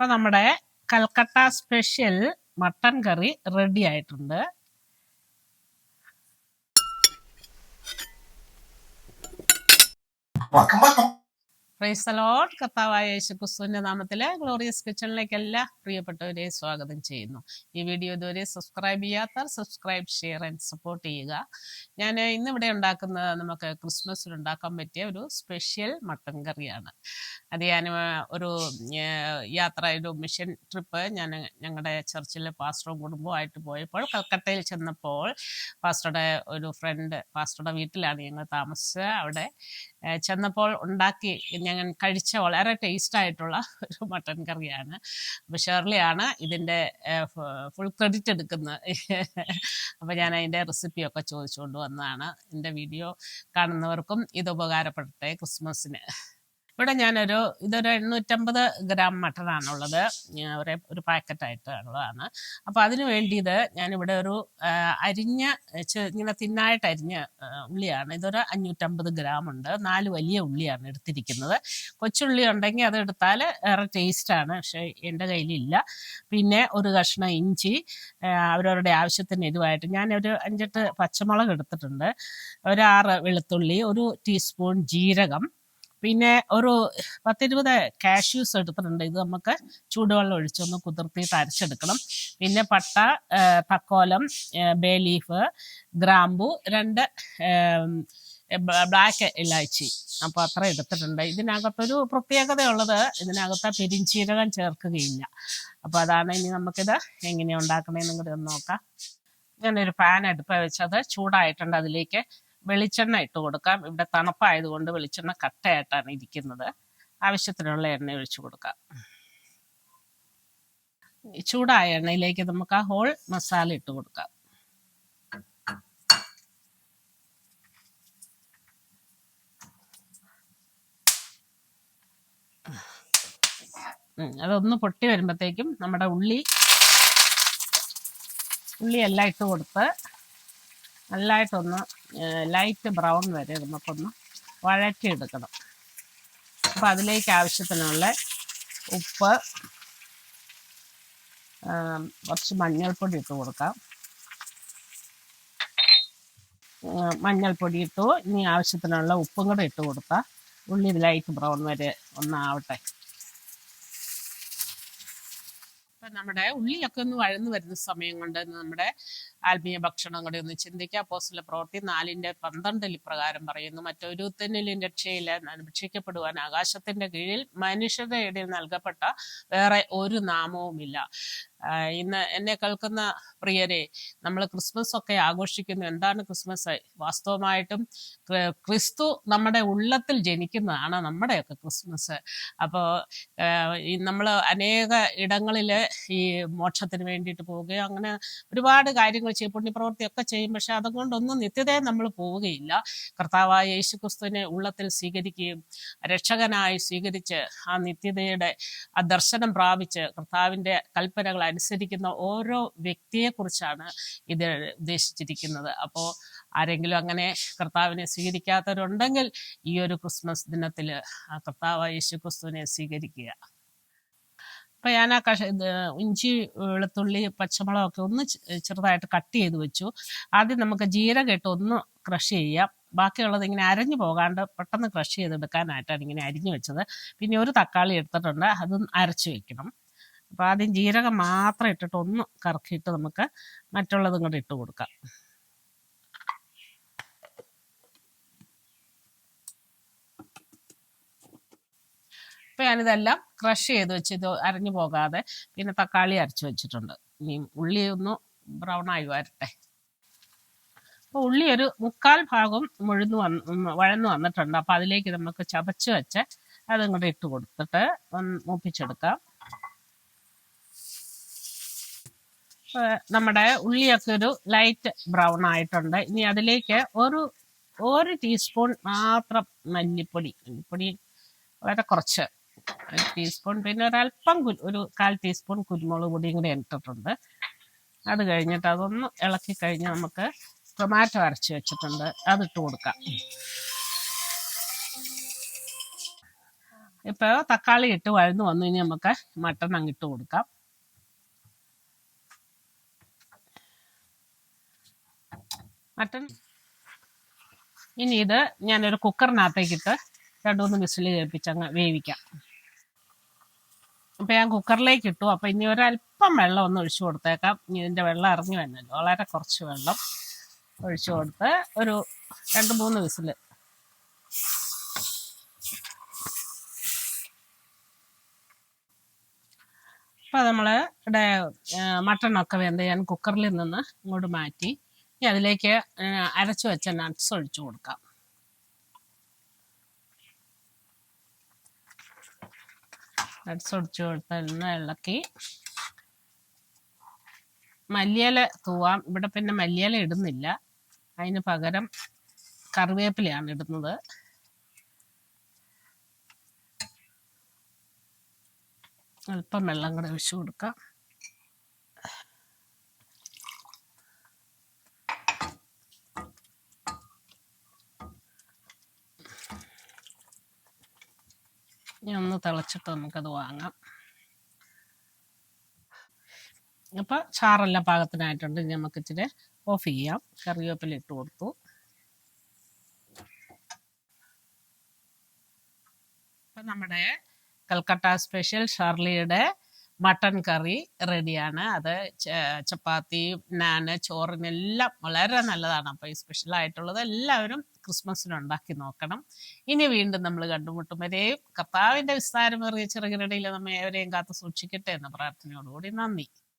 അപ്പൊ നമ്മുടെ Calcutta special mutton curry ready ആയിട്ടുണ്ട്. പ്രൈസലോട്ട് കർത്താവായ യേശു ക്രിസ്തുവിന്റെ നാമത്തിലെ ഗ്ലോറിയസ് കിച്ചണിലേക്ക് എല്ലാ പ്രിയപ്പെട്ടവരെ സ്വാഗതം ചെയ്യുന്നു. ഈ വീഡിയോ ഇതുവരെ സബ്സ്ക്രൈബ് ചെയ്യാത്തവർ സബ്സ്ക്രൈബ് ഷെയർ ആൻഡ് സപ്പോർട്ട് ചെയ്യുക. ഞാൻ ഇന്നിവിടെ ഉണ്ടാക്കുന്ന നമുക്ക് ക്രിസ്മസിൽ ഉണ്ടാക്കാൻ പറ്റിയ ഒരു സ്പെഷ്യൽ മട്ടൻ കറിയാണ്. അത് ഞാൻ ഒരു യാത്ര ഒരു മിഷൻ ട്രിപ്പ് ഞാൻ ഞങ്ങളുടെ ചർച്ചിലെ പാസ്റ്ററും കുടുംബമായിട്ട് പോയപ്പോൾ കൽക്കട്ടയിൽ ചെന്നപ്പോൾ പാസ്റ്ററുടെ ഒരു ഫ്രണ്ട് പാസ്റ്ററുടെ വീട്ടിലാണ് ഞങ്ങൾ താമസിച്ചത്. അവിടെ ചെന്നപ്പോൾ ഉണ്ടാക്കി ഞങ്ങൾ കഴിച്ച വളരെ ടേസ്റ്റ് ആയിട്ടുള്ള ഒരു മട്ടൻ കറിയാണ്. അപ്പോൾ ഷേർലിയാണ് ഇതിന്റെ ഫുൾ ക്രെഡിറ്റ് എടുക്കുന്നത്. അപ്പോൾ ഞാൻ അതിന്റെ റെസിപ്പിയൊക്കെ ചോദിച്ചുകൊണ്ട് വന്നതാണ്. എന്റെ വീഡിയോ കാണുന്നവർക്കും ഇത് ഉപകാരപ്പെടട്ടെ ക്രിസ്മസിന്. ഇവിടെ ഞാനൊരു ഇതൊരു എണ്ണൂറ്റമ്പത് ഗ്രാം മട്ടനാണുള്ളത്. ഞാൻ ഒരു ഒരു പാക്കറ്റായിട്ടുള്ളതാണ്. അപ്പോൾ അതിന് വേണ്ടിയത് ഞാനിവിടെ ഒരു അരിഞ്ഞ ഇങ്ങനെ തിന്നായിട്ട് അരിഞ്ഞ ഉള്ളിയാണ്. ഇതൊരു അഞ്ഞൂറ്റമ്പത് ഗ്രാം ഉണ്ട്. നാല് വലിയ ഉള്ളിയാണ് എടുത്തിരിക്കുന്നത്. കൊച്ചുള്ളി ഉണ്ടെങ്കിൽ അത് എടുത്താൽ ഏറെ ടേസ്റ്റാണ് പക്ഷേ എന്റെ കയ്യിലില്ല. പിന്നെ ഒരു കഷ്ണം ഇഞ്ചി അവരവരുടെ ആവശ്യത്തിന് എരിവായിട്ട്. ഞാനൊരു അഞ്ചെട്ട് പച്ചമുളക് എടുത്തിട്ടുണ്ട്. ഒരു ആറ് വെളുത്തുള്ളി ഒരു ടീസ്പൂൺ ജീരകം പിന്നെ ഒരു പത്തിരുപത് കാഷ്യൂസ് എടുത്തിട്ടുണ്ട്. ഇത് നമുക്ക് ചൂടുവെള്ളം ഒഴിച്ചൊന്ന് കുതിർത്തി അരച്ചെടുക്കണം. പിന്നെ പട്ട പക്കോലം ബേ ലീഫ് ഗ്രാമ്പു രണ്ട് ബ്ലാക്ക് ഇലാച്ചി. അപ്പോൾ അത്ര എടുത്തിട്ടുണ്ട്. ഇതിനകത്തൊരു പ്രത്യേകതയുള്ളത് ഇതിനകത്ത് പെരിഞ്ചീരകം ചേർക്കുകയില്ല. അപ്പോൾ അതാണ് ഇനി നമുക്കിത് എങ്ങനെയാണ് ഉണ്ടാക്കണേന്നും കൂടി ഒന്ന് നോക്കാം. ഞാനൊരു പാൻ അടുപ്പ വെച്ചത് ചൂടായിട്ടുണ്ട് അതിലേക്ക് വെളിച്ചെണ്ണ ഇട്ട് കൊടുക്കാം. ഇവിടെ തണുപ്പായതുകൊണ്ട് വെളിച്ചെണ്ണ കട്ടയായിട്ടാണ് ഇരിക്കുന്നത്. ആവശ്യത്തിനുള്ള എണ്ണ ഒഴിച്ചു കൊടുക്കാം. ചൂടായ എണ്ണയിലേക്ക് നമുക്ക് ആ ഹോൾ മസാല ഇട്ട് കൊടുക്കാം. അതൊന്ന് പൊട്ടി വരുമ്പോഴത്തേക്കും നമ്മുടെ ഉള്ളി ഉള്ളി എല്ലാം ഇട്ട് കൊടുത്ത് നല്ലതായിട്ടൊന്ന് ലൈറ്റ് ബ്രൗൺ വരെ നമുക്കൊന്ന് വഴറ്റിയെടുക്കണം. അപ്പം അതിലേക്ക് ആവശ്യത്തിനുള്ള ഉപ്പ് കുറച്ച് മഞ്ഞൾപ്പൊടി ഇട്ട് കൊടുക്കാം. മഞ്ഞൾപ്പൊടി ഇട്ടു ഇനി ആവശ്യത്തിനുള്ള ഉപ്പും കൂടെ ഇട്ട് കൊടുത്താൽ ഉള്ളി ലൈറ്റ് ബ്രൗൺ വരെ ഒന്നാവട്ടെ. ഇപ്പം നമ്മുടെ ഉള്ളിയൊക്കെ ഒന്ന് വഴന്നു വരുന്ന സമയം കൊണ്ട് നമ്മുടെ ആത്മീയ ഭക്ഷണം കൂടി ഒന്ന് ചിന്തിക്കുക. അപ്പോസ്തല പ്രവൃത്തി നാലിന്റെ പന്ത്രണ്ടിൽ ഇപ്രകാരം പറയുന്നു. മറ്റൊരു തന്നിലും രക്ഷയില്ല രക്ഷിക്കപ്പെടുവാൻ ആകാശത്തിന്റെ കീഴിൽ മനുഷ്യരുടെ ഇടയിൽ നൽകപ്പെട്ട വേറെ ഒരു നാമവുമില്ല ഇന്ന് എന്നെ കേൾക്കുന്ന പ്രിയരെ നമ്മൾ ക്രിസ്മസ് ഒക്കെ ആഘോഷിക്കുന്നു. എന്താണ് ക്രിസ്മസ്? വാസ്തവമായിട്ടും ക്രിസ്തു നമ്മുടെ ഉള്ളത്തിൽ ജനിക്കുന്നതാണ് നമ്മുടെയൊക്കെ ക്രിസ്മസ്. അപ്പോൾ നമ്മൾ അനേക ഇടങ്ങളിൽ ഈ മോക്ഷത്തിന് വേണ്ടിയിട്ട് പോവുകയോ അങ്ങനെ ഒരുപാട് കാര്യങ്ങൾ ചെയ്യും പുണ്യപ്രവൃത്തിയൊക്കെ ചെയ്യും. പക്ഷെ അതുകൊണ്ടൊന്നും നിത്യതയെ നമ്മൾ പോവുകയില്ല. കർത്താവായ യേശു ക്രിസ്തുവിനെ ഉള്ളത്തിൽ സ്വീകരിക്കുകയും രക്ഷകനായി സ്വീകരിച്ച് ആ നിത്യതയുടെ ആ ദർശനം പ്രാപിച്ച് കർത്താവിന്റെ കൽപ്പനകൾ അനുസരിക്കുന്ന ഓരോ വ്യക്തിയെക്കുറിച്ചാണ് ഇത് ഉദ്ദേശിച്ചിരിക്കുന്നത്. അപ്പോൾ ആരെങ്കിലും അങ്ങനെ കർത്താവിനെ സ്വീകരിക്കാത്തവരുണ്ടെങ്കിൽ ഈ ഒരു ക്രിസ്മസ് ദിനത്തിൽ കർത്താവായ യേശു ക്രിസ്തുവിനെ സ്വീകരിക്കുക. അപ്പം ഞാൻ ആ കഷ ഇഞ്ചി വെളുത്തുള്ളി പച്ചമുളകൊക്കെ ഒന്ന് ചെറുതായിട്ട് കട്ട് ചെയ്ത് വെച്ചു. ആദ്യം നമുക്ക് ജീരകം ഇട്ട് ഒന്ന് ക്രഷ് ചെയ്യാം. ബാക്കിയുള്ളത് ഇങ്ങനെ അരഞ്ഞു പോകാണ്ട് പെട്ടെന്ന് ക്രഷ് ചെയ്തെടുക്കാനായിട്ടാണ് ഇങ്ങനെ അരിഞ്ഞു വെച്ചത്. പിന്നെ ഒരു തക്കാളി എടുത്തിട്ടുണ്ട് അതും അരച്ച് വെക്കണം. അപ്പോൾ ആദ്യം ജീരകം മാത്രം ഇട്ടിട്ട് ഒന്ന് കറക്കിയിട്ട് നമുക്ക് മറ്റുള്ളതും കൂടെ ഇട്ട് കൊടുക്കാം. ഇപ്പം ഞാനിതെല്ലാം ക്രഷ് ചെയ്ത് വെച്ച് ഇത് അരഞ്ഞു പോകാതെ പിന്നെ തക്കാളി അരച്ച് വെച്ചിട്ടുണ്ട്. ഇനി ഉള്ളി ഒന്ന് ബ്രൗൺ ആയി വരട്ടെ. അപ്പോൾ ഉള്ളി ഒരു മുക്കാൽ ഭാഗം മുഴുന്നു വന്ന് വഴന്നു വന്നിട്ടുണ്ട്. അപ്പോൾ അതിലേക്ക് നമുക്ക് ചതച്ച് വെച്ച് അതിങ്ങോട്ട് ഇട്ട് കൊടുത്തിട്ട് മൂപ്പിച്ചെടുക്കാം. നമ്മുടെ ഉള്ളിയൊക്കെ ഒരു ലൈറ്റ് ബ്രൗൺ ആയിട്ടുണ്ട്. ഇനി അതിലേക്ക് ഒരു ഒരു ടീസ്പൂൺ മാത്രം മല്ലിപ്പൊടി മല്ലിപ്പൊടി വളരെ കുറച്ച് ഒരു ടീസ്പൂൺ പിന്നെ ഒരല്പം കു ഒരു കാൽ ടീസ്പൂൺ കുരുമുളക് പൊടിയും കൂടി ഇട്ടിട്ടുണ്ട്. അത് കഴിഞ്ഞിട്ട് അതൊന്ന് ഇളക്കി കഴിഞ്ഞ് നമുക്ക് ടൊമാറ്റോ അരച്ച് വെച്ചിട്ടുണ്ട്. അതിട്ട് കൊടുക്കാം. ഇപ്പോൾ തക്കാളി ഇട്ട് വഴന്നു വന്നു ഇനി നമുക്ക് മട്ടൺ അങ്ങിട്ട് കൊടുക്കാം. മട്ടൺ. ഇനി ഇത് ഞാനൊരു കുക്കറിനകത്തേക്കിട്ട് രണ്ടു മൂന്ന് വിസിൽ കേൾപ്പിച്ചങ്ങ് വേവിക്കാം. അപ്പം ഞാൻ കുക്കറിലേക്ക് ഇട്ടു. അപ്പം ഇനി ഒരല്പം വെള്ളം ഒന്ന് ഒഴിച്ചു കൊടുത്തേക്കാം. ഇനി ഇതിന്റെ വെള്ളം ഇറങ്ങി വന്നല്ലോ. വളരെ കുറച്ച് വെള്ളം ഒഴിച്ചു കൊടുത്ത് ഒരു രണ്ട് മൂന്ന് വിസിൽ. അപ്പോൾ നമ്മൾ ഇവിടെ മട്ടണൊക്കെ വെന്ത് ഞാൻ കുക്കറിൽ നിന്ന് ഇങ്ങോട്ട് മാറ്റി. ഇനി അതിലേക്ക് അരച്ചു വെച്ച നട്ട്സ് ഒഴിച്ചു കൊടുക്കാം. നട്ട്സ് ഒഴിച്ചു കൊടുത്ത് ഒന്ന് ഇളക്കി. മല്ലിയില തൂവാം. ഇവിടെ പിന്നെ മല്ലിയില ഇടുന്നില്ല. അതിന് പകരം കറിവേപ്പിലയാണ് ഇടുന്നത്. അല്പം വെള്ളം കൂടെ ഒഴിച്ചു കൊടുക്കാം. ഇനി ഒന്ന് തിളച്ചിട്ട് നമുക്കത് വാങ്ങാം. അപ്പോൾ ചാറെല്ലാം പാകത്തിനായിട്ടുണ്ട്. ഇനി നമുക്ക് ഇച്ചിരി ഓഫ് ചെയ്യാം. കറിവേപ്പില ഇട്ട് കൊടുത്തു. അപ്പം നമ്മുടെ കൽക്കട്ട സ്പെഷ്യൽ ഷർലിയുടെ മട്ടൺ കറി റെഡിയാണ്. അത് ചപ്പാത്തി നാന് ചോറിനെല്ലാം വളരെ നല്ലതാണ്. അപ്പോൾ ഈ സ്പെഷ്യൽ ആയിട്ടുള്ളത് എല്ലാവരും ക്രിസ്മസിന് ഉണ്ടാക്കി നോക്കണം. ഇനി വീണ്ടും നമ്മൾ കണ്ടുമുട്ടും. വരെയും കർത്താവിന്റെ വിസ്താരമേറിയ ചെറുകിടയിൽ നമ്മെ ഏവരെയും കാത്തു സൂക്ഷിക്കട്ടെ എന്ന പ്രാർത്ഥനയോടുകൂടി നന്ദി.